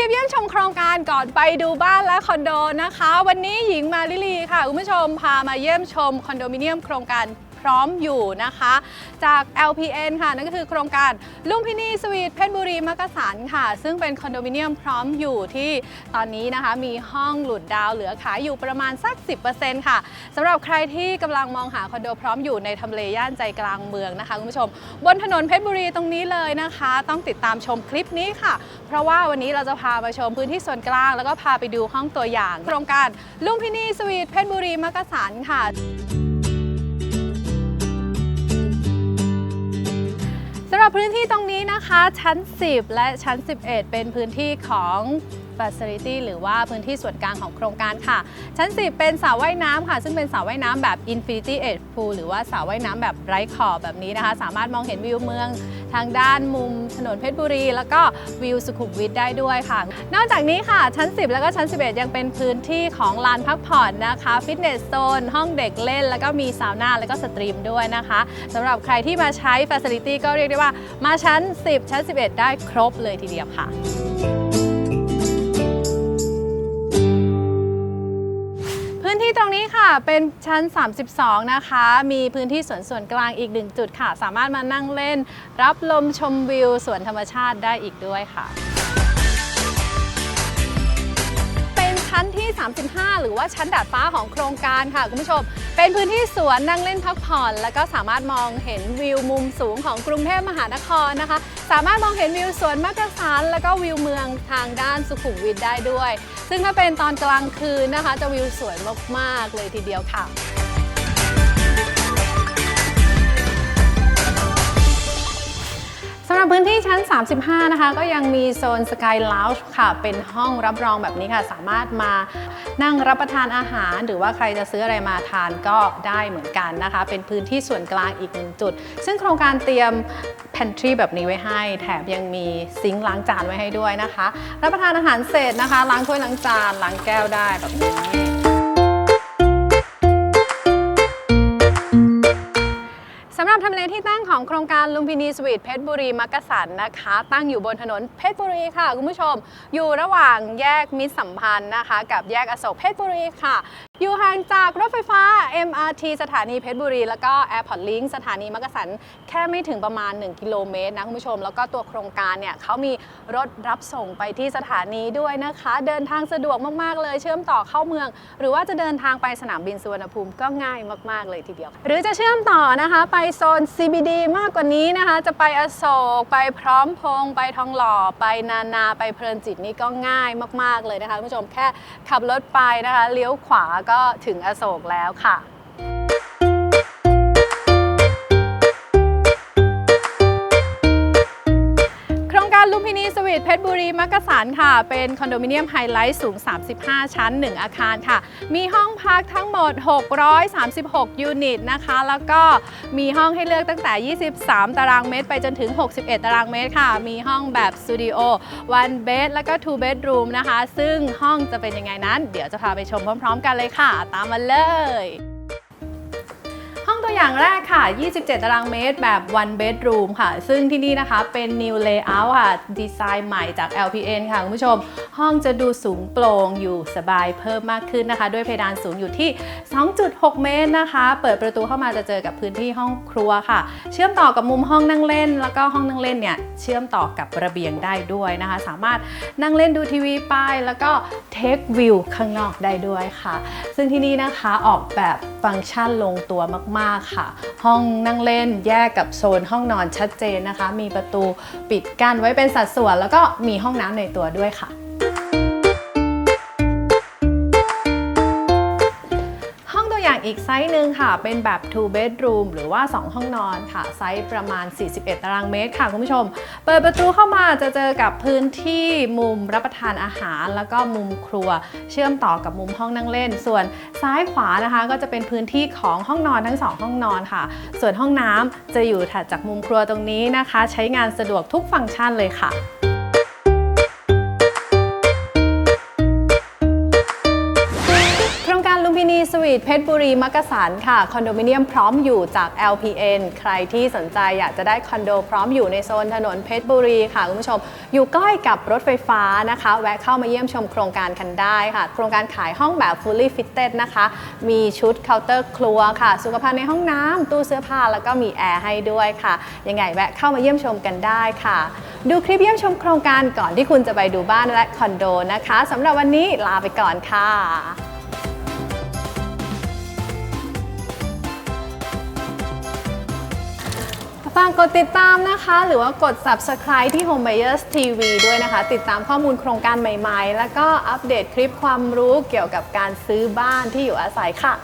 คลิปเยี่ยมชมโครงการก่อนไปดูบ้านและคอนโดนะคะ วันนี้หญิงมาลิลีค่ะคุณผู้ชมพามาเยี่ยมชมคอนโดมิเนียมโครงการ พร้อมอยู่นะคะ จาก LPN ค่ะ นั่นก็คือโครงการลุมพินีสวีทเพชรบุรีมักกะสันค่ะ ซึ่งเป็นคอนโดมิเนียมพร้อมอยู่ที่ตอนนี้นะคะ มีห้องหลุดดาวเหลือขายอยู่ประมาณสัก 10%ค่ะสำหรับใครที่กำลังมองหาคอนโดพร้อมอยู่ในทำเลย่านใจกลางเมืองนะคะคุณผู้ชม บนถนนเพชรบุรีตรงนี้เลยนะคะ ต้องติดตามชมคลิปนี้ค่ะ เพราะว่าวันนี้เราจะพามาชมพื้นที่ส่วนกลาง แล้วก็พาไปดูห้องตัวอย่าง โครงการลุมพินีสวีทเพชรบุรีมักกะสันค่ะ สำหรับพื้นที่ตรงนี้นะคะ ชั้น 10 และชั้น 11 เป็นพื้นที่ของ Facility หรือว่าพื้นที่ส่วนกลางของโครงการค่ะ ชั้น 10 เป็นสระว่ายน้ำค่ะ ซึ่งเป็นสระว่ายน้ำแบบ Infinity Edge Pool หรือว่าสระว่ายน้ำแบบไร้ขอบแบบนี้นะคะ สามารถมองเห็นวิวเมืองทางด้านมุมถนนเพชรบุรี แล้วก็วิวสุขุมวิทได้ด้วยค่ะ นอกจากนี้ค่ะ ชั้น 10 แล้วก็ชั้น 11 ยังเป็นพื้นที่ของลานพักผ่อนนะคะฟิตเนสโซนห้องเด็กเล่น แล้วก็มีซาวน่าแล้วก็สตรีมด้วยนะคะสำหรับใครที่มาใช้ Facility ก็เรียกได้ว่ามาชั้น 10 ชั้น 11 ได้ครบเลยทีเดียวค่ะ พื้นที่ตรงนี้ค่ะเป็นชั้น 32 นะคะ มีพื้นที่สวนส่วนกลางอีกหนึ่งจุดค่ะ สามารถมานั่งเล่น รับลมชมวิวสวนธรรมชาติได้อีกด้วยค่ะ ชั้นที่ 35 หรือว่าชั้นดาดฟ้าของโครงการค่ะคุณผู้ชม เป็นพื้นที่สวนนั่งเล่นพักผ่อน แล้วก็สามารถมองเห็นวิวมุมสูงของกรุงเทพมหานครนะคะ สามารถมองเห็นวิวสวนมักกะสันแล้วก็วิวเมืองทางด้านสุขุมวิทได้ด้วย ซึ่งถ้าเป็นตอนกลางคืนนะคะ จะวิวสวยมากๆเลยทีเดียวค่ะ พื้นที่ชั้น 35 นะคะ ก็ยังมีโซนสกายล u ว g e ค่ะ เป็นห้องรับรองแบบนี้ค่ะ สามารถมานั่งรับประทานอาหาร หรือว่าใครจะซื้ออะไรมาทานก็ได้เหมือนกันนะคะ เป็นพื้นที่ส่วนกลางอีกหนึ่งจุด ซึ่งโครงการเตรียม pantry แบบนี้ไว้ให้ แถมยังมีซิงค์ล้างจานไว้ให้ด้วยนะคะ รับประทานอาหารเสร็จนะคะ ล้างถ้วยล้างจานล้างแก้วได้แบบนี้ ของโครงการลุมพินีสวีทเพชรบุรีมักกะสันนะคะ ตั้งอยู่บนถนนเพชรบุรีค่ะคุณผู้ชม อยู่ระหว่างแยกมิตรสัมพันธ์นะคะ กับแยกอโศกเพชรบุรีค่ะ อยู่ห่างจากรถไฟฟ้า MRT สถานีเพชรบุรี แล้วก็ Airport Link สถานีมักกะสัน แค่ไม่ถึงประมาณ 1 กิโลเมตรนะคุณผู้ชม แล้วก็ตัวโครงการเนี่ยเขามีรถรับส่งไปที่สถานีด้วยนะคะ เดินทางสะดวกมาก ๆ เลย เชื่อมต่อเข้าเมือง หรือว่าจะเดินทางไปสนามบินสุวรรณภูมิก็ง่ายมาก ๆ เลยทีเดียว หรือจะเชื่อมต่อนะคะไปโซน CBD มากกว่านี้นะคะ จะไปอโศกไปพร้อมพงษ์ไปทองหล่อไปนานาไปเพลินจิตนี่ก็ง่ายมาก ๆ เลยนะคะคุณผู้ชมแค่ขับรถไปนะคะเลี้ยวขวาก็ถึงอโศกแล้วค่ะ มักกะสันค่ะ เป็นคอนโดมิเนียมไฮไลท์สูง 35 ชั้น 1 อาคารค่ะ มีห้องพักทั้งหมด 636 ยูนิตนะคะ แล้วก็มีห้องให้เลือกตั้งแต่ 23 ตารางเมตร ไปจนถึง 61 ตารางเมตรค่ะ มีห้องแบบสตูดิโอ one bed แล้วก็ two bedroom นะคะ ซึ่งห้องจะเป็นยังไงนั้น เดี๋ยวจะพาไปชมพร้อม ๆ กันเลยค่ะ ตามมาเลย อย่างแรกค่ะ 27 ตารางเมตรแบบ one bedroom ค่ะ ซึ่งที่นี่นะคะเป็น new layout ค่ะ ดีไซน์ใหม่จาก LPN ค่ะ คุณผู้ชม ห้องจะดูสูงโปร่งอยู่สบายเพิ่มมากขึ้นนะคะ ด้วยเพดานสูงอยู่ที่ 2.6 เมตรนะคะ เปิดประตูเข้ามาจะเจอกับพื้นที่ห้องครัวค่ะ เชื่อมต่อกับมุมห้องนั่งเล่น แล้วก็ห้องนั่งเล่นเนี่ย เชื่อมต่อกับระเบียงได้ด้วยนะคะ สามารถนั่งเล่นดูทีวีไปแล้วก็เทควิวข้างนอกได้ด้วยค่ะ ซึ่งที่นี่นะคะออกแบบฟังก์ชันลงตัวมากๆค่ะ ห้องนั่งเล่นแยกกับโซนห้องนอนชัดเจนนะคะ มีประตูปิดกั้นไว้เป็นสัดส่วน แล้วก็มีห้องน้ำในตัวด้วยค่ะ ตัวอย่างอีกไซส์หนึ่งค่ะ เป็นแบบ two bedroom หรือว่า 2 ห้องนอนค่ะ ไซส์ประมาณ 41 ตารางเมตรค่ะคุณผู้ชม เปิดประตูเข้ามาจะเจอกับพื้นที่มุมรับประทานอาหาร แล้วก็มุมครัว เชื่อมต่อกับมุมห้องนั่งเล่น ส่วนซ้ายขวานะคะ ก็จะเป็นพื้นที่ของห้องนอนทั้ง 2 ห้องนอนค่ะ ส่วนห้องน้ำจะอยู่ถัดจากมุมครัวตรงนี้นะคะ ใช้งานสะดวกทุกฟังก์ชันเลยค่ะ สวีวีทเพชรบุรีมักกะสันค่ะคอนโดมิเนียมพร้อมอยู่จาก LPN ใครที่สนใจอยากจะได้คอนโดพร้อมอยู่ในโซนถนนเพชรบุรีค่ะคุณผู้ชม อยู่ใกล้กับรถไฟฟ้านะคะ แวะเข้ามาเยี่ยมชมโครงการกันได้ค่ะ โครงการขายห้องแบบ fully fitted นะคะ มีชุดเคาน์เตอร์ครัวค่ะ สุขภัณฑ์ในห้องน้ำตู้เสื้อผ้าแล้วก็มีแอร์ให้ด้วยค่ะ ยังไงแวะเข้ามาเยี่ยมชมกันได้ค่ะ ดูคลิปเยี่ยมชมโครงการก่อนที่คุณจะไปดูบ้านและคอนโดนะคะสำหรับวันนี้ลาไปก่อนค่ะ ฝากกดติดตามนะคะ หรือว่ากด subscribe ที่ Home Buyers TV ด้วยนะคะ ติดตามข้อมูลโครงการใหม่ๆ แล้วก็อัปเดตคลิปความรู้เกี่ยวกับการซื้อบ้านที่อยู่อาศัยค่ะ